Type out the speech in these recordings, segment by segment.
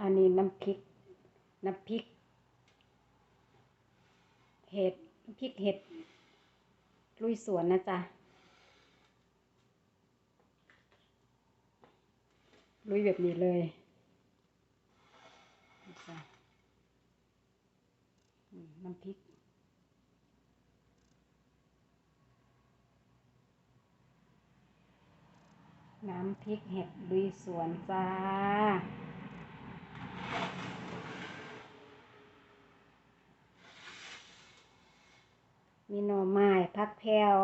อันนี้น้ำพริก น้ำพริก เห็ดน้ำพริกเห็ด ลุยสวนนะจ๊ะ ลุยแบบนี้เลยน้ำพริกน้ำพริกเห็ดลุยสวนจ้า มีหน่อไม้ผักแพรว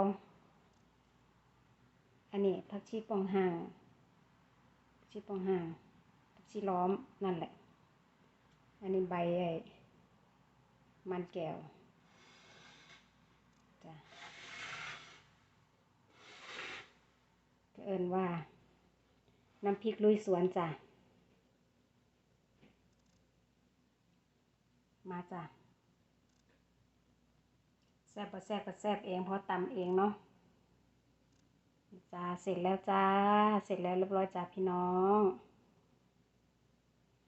อันนี้ผักชีปองห่างผักชีปองห่างผักชีล้อมนั่นแหละ อันนี้ใบไอ้มันแก้วจ้ะก็เอินว่า น้ำพริกลุยสวนจ้ะ มาจ้ะ ซ่บก็แซ่บก็แซ่บเองเพราะตำเองเนาะจ้าเสร็จแล้วจ้า เสร็จแล้วเรียบร้อยจ้าพี่น้อง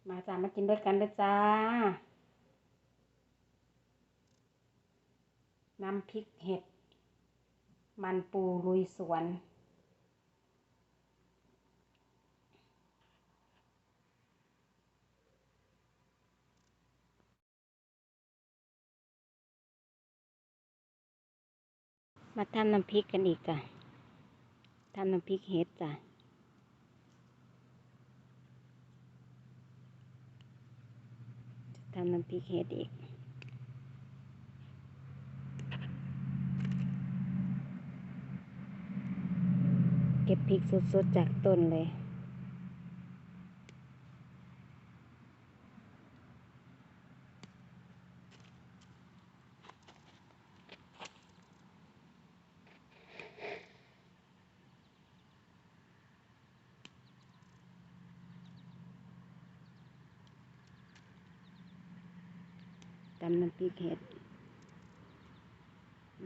มาจ้ามากินด้วยกันเลยจ้า น้ำพริกเห็ด มันปูลุยสวน มาทำน้ำพริกกันอีกจ้ะทำน้ำพริกเห็ดจ้ะทำน้ำพริกเห็ดอีกเก็บพริกสดๆจากต้นเลยำน้ำพริกเห็ด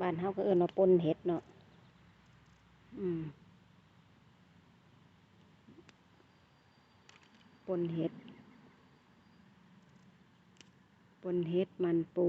บ้านเฮาก็เอิ้นว่าปนเห็ดเนาะ อืมปนเห็ดปนเห็ดมันปู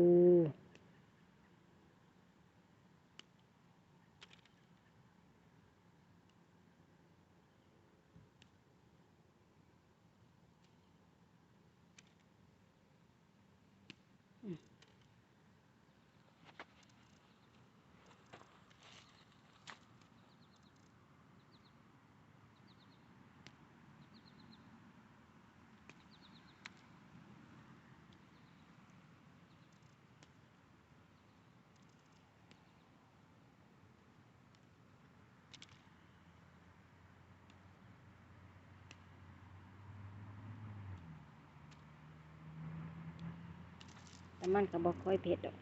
แต่มันก็บอกค่อยเผ็ดดอก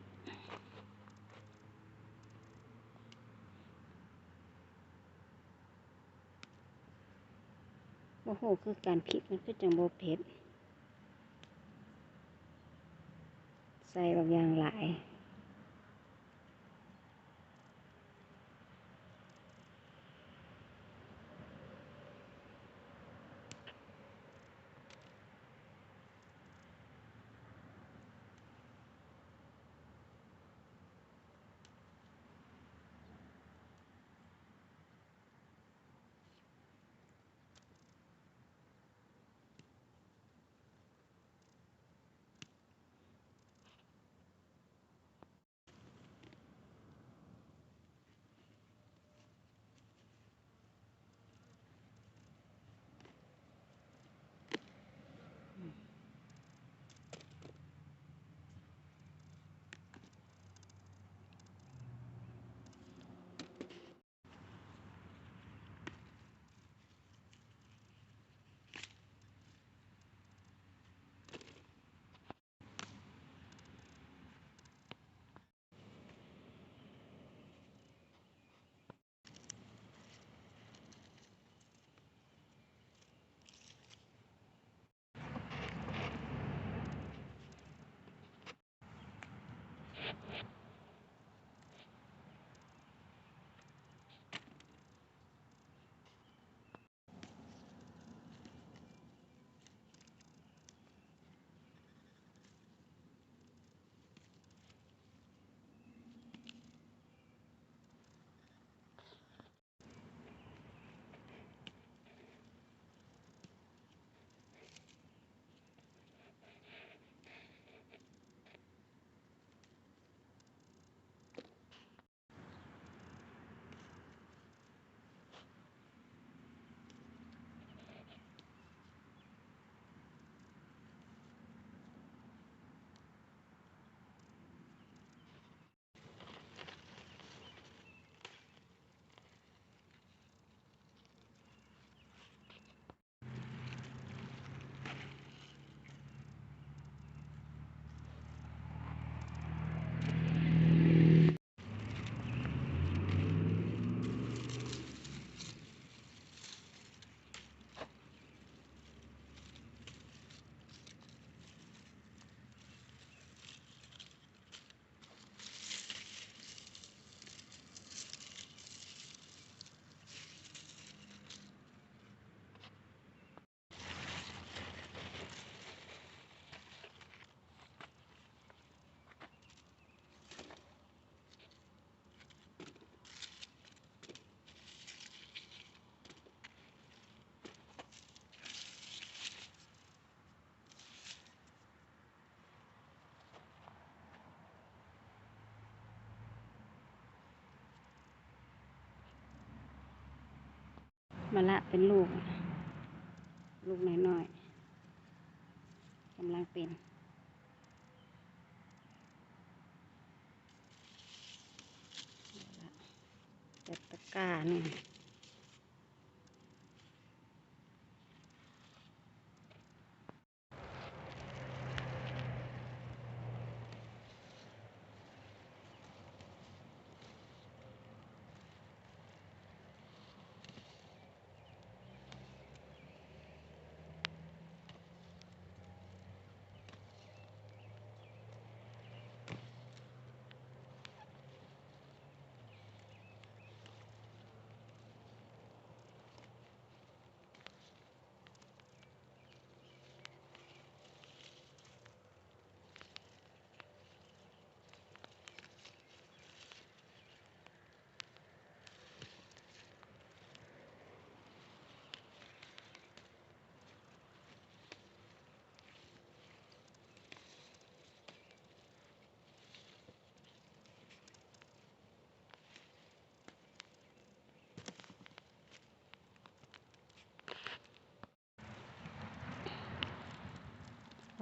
โอ้โหคือการพริกมันก็จังบ่เผ็ด ใส่บางอย่างหลาย มาละเป็นลูก ลูกน้อยๆกำลังเป็นจัดตะกร้านี่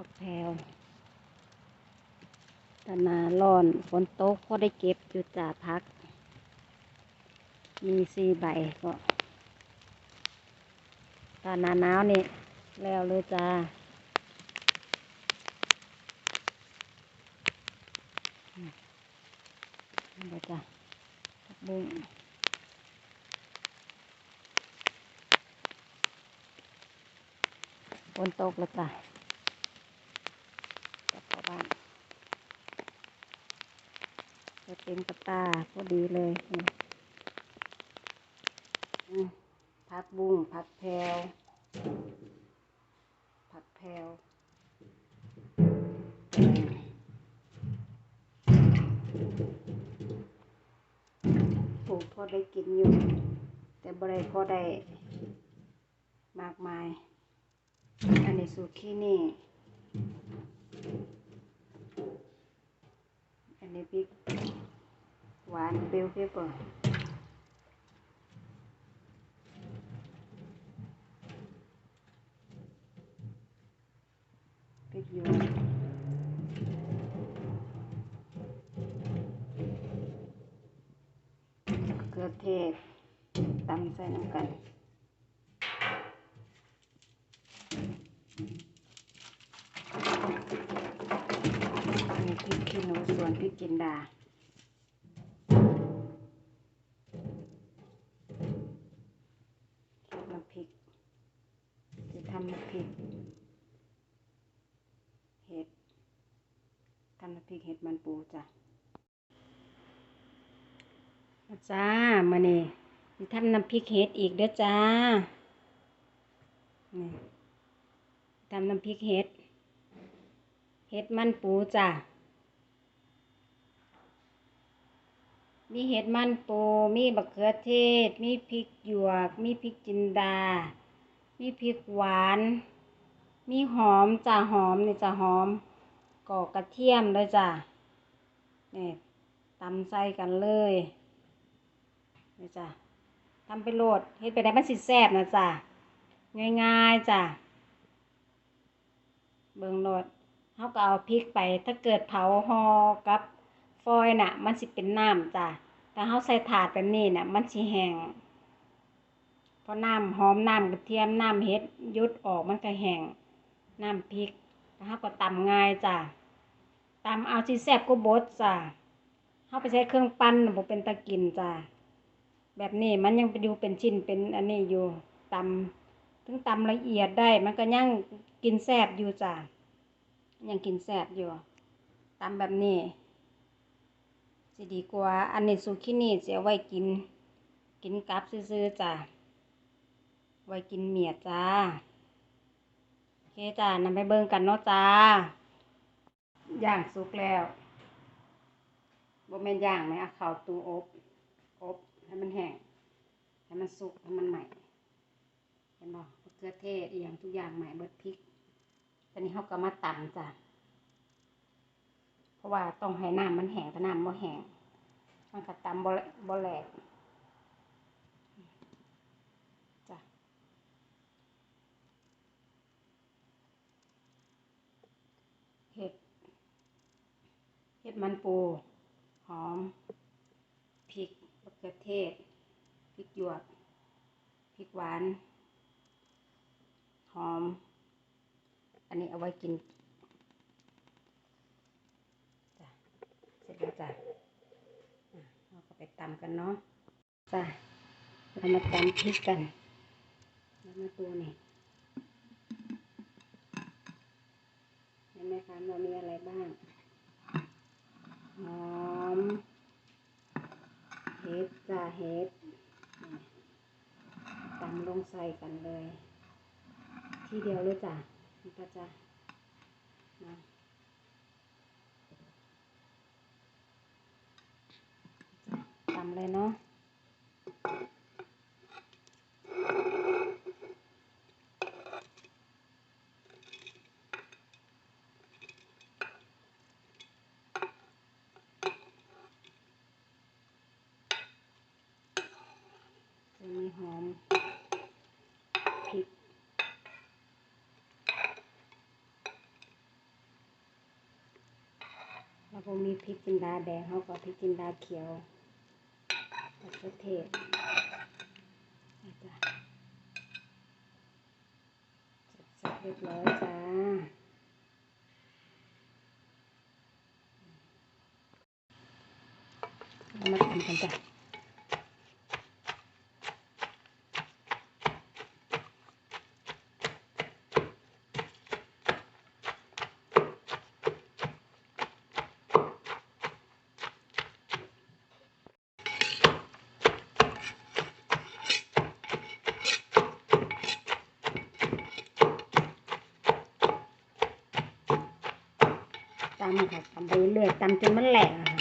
ผักแพวตะนาร้อนฝนตกพอได้เก็บอยู่จ่าพัก มีสี่ใบก็ตอนหนาหนาวนี่ แล้วเลยจ้าอืมนี่บ่จ้ะผักบุ้งฝนตกแล้วจ้ะ กลับเข้าบ้านก็ เต็มกระตาพอดีเลยผักบุ้งผักแพรวผักแพรวปลูกพอได้กินอยู่ แต่บ่ได้พอได้มากมาย อันนี้สูตรที่นี่ อันนี้พริกหวานเบลเปเปอร์พริกหยวกมะเขือเทศตำใส่น้ำกัน มีพริกขี้หนูส่วนพริก จินดา น้ำพริก จะทำน้ำพริก เห็ด ทำน้ำพริกเห็ดมันปูจ้ะมาจ้ามาเนี่จะทำน้ำพริกเห็ดอีกเด้อจ้านี่ทำน้ำพริกเห็ด เห็ดมันปูจ้ะ มีเห็ดมันปูมีบักเขือเทศ มีพริกหยวก มีพริกจินดา มีพริกหวาน มีหอมจ้ะหอมนี่จ้ะหอมก่อกระเทียมเลยจ้ะนี่ตำใส่กันเลยนี่จ้ะทำไปโหลดเฮ็ดไปได้มันสิแซ่บนะจ้ะง่ายๆจ้ะเบิ่งโหลดเขาก็เอาพริกไปถ้าเกิดเผาห่อกับ ฟอยน่ะ มันสิเป็นน้ำจ้ะแต่เขาใส่ถาดแบบนี้น่ะ มันสิแห้งเพราะน้ำหอมน้ำกระเทียมน้ำเห็ดยุดออกมันก็แห้งน้ำพริกแล้วเขาก็ตำง่ายจ้ะตำเอาสิแซ่บก็บดจ้ะเขาไปใช้เครื่องปั้นบ่เป็นตะกินจ้ะแบบนี้มันยังไปดูเป็นชิ้นเป็นอันนี้อยู่ตำถึงตำละเอียดได้ มันก็ยังกินแซ่บอยู่จ้ะยังกินแซ่บอยู่ตำแบบนี้ สิดีกว่า อันนี้ซูกินี่สิเอาไว้กิน กินกับซื่อๆจ้ะ ไว้กินเมียจ้า โอเคจ้านำไปเบิ่งกันเนาะจ้า ย่างสุกแล้วบ่แม่นย่างไหมเอาเข้าตู้อบ อบให้มันแห้ง ให้มันสุก ให้มันใหม่ เห็นบ่มะเขือเทศอีหยังทุกอย่างใหม่เบิดพริกตอนนี้เขาก็มาตำจ้ะ เพราะว่าต้องให้น้ำมันแห้งถ้าน้ำไม่แห้งมันก็ตำบบ่แหลกจ้ะเห็ดเห็ดมันปูหอมพริกมะเขือเทศพริกหยวกพริกหวานหอม อันนี้เอาไว้กิน ร็จแล้วจ้ะเราก็ไปตำกันเนาะจ้ะเรามาตำพริกกันแล้วมาดูนี่เห็นไหมคะเรามีอะไรบ้างหอมเห็ดจ้าเห็ดตำลงใส่กันเลย ทีเดียวเลยจ้ะนี่ก็จะมาจ้ะ ตำเลยเนาะจะมีหอมพริกแล้วก็มีพริกจินดาแดงเขาก็พริกจินดาเขียว ขือเทศนี่จ้ะเสร็จเรียบร้อยจ้าเอามาทำกันจ้ะำค่ะตำไปเรื่อยตำจนมันแหลกค่ะ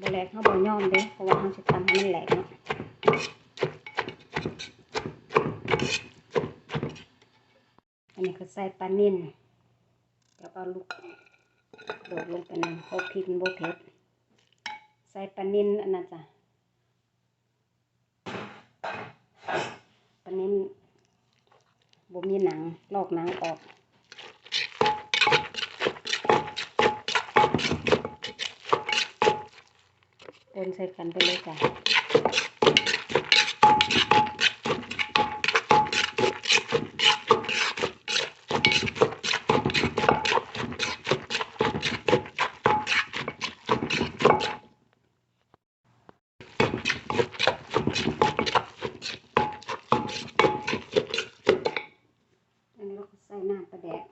บแหลกเขาบ่ย่อมเด้เพราะว่าเขาจะตำให้มันแหลกเนาะอันนี้ก็ใส่ปลานิ่นแล้วก็ลูกโดดลงไปในเพราะพริกมันบ่เผ็ดใส่ปลานิ่นอันนั้นจ้ะปลานิ่น บ่มีหนังลอกหนังออกปนใส่กันไปเลยจ้ะอันนี้เราก็ใส่น้ำปลาแดก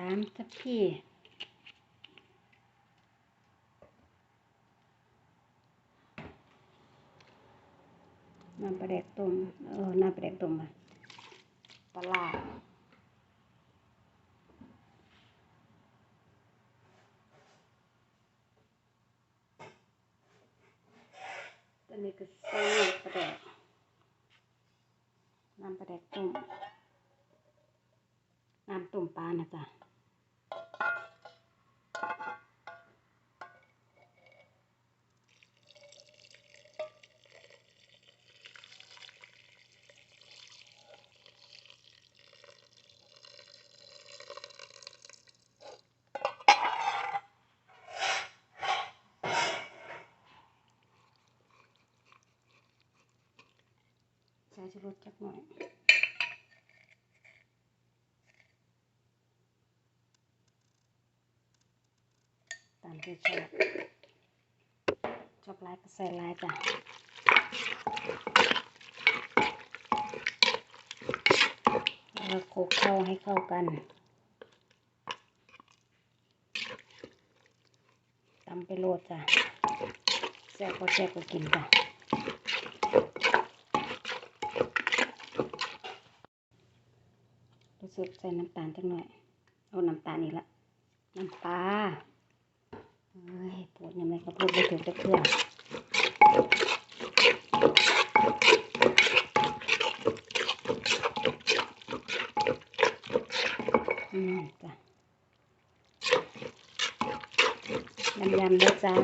สามทัพพีน้ำปลาแดกต้มเออน้ำปลาแดกต้มอะปลาร้าตอนนี้ก็ใส่น้ำปลาแดกน้ำปลาแดกต้มน้ำต้มปลานะจ๊ะ ใส่ชูรสจักหน่อย ตาม ที่ชอบ ชอบลายก็ใส่ลายจ้ะแล้วก็โขลกเข้าให้เข้ากันตำไปโรดจ้ะแซ่บก็แซ่บก็กินจ้ะรู้สึกใส่น้ำตาลจังหน่อย เอาน้ำตาลนี่ละ น้ำปลาเอ้ย ปวดยังไงก็พูดไปถึงจะเพื่อนนั่จ้ะยำๆนะจ้า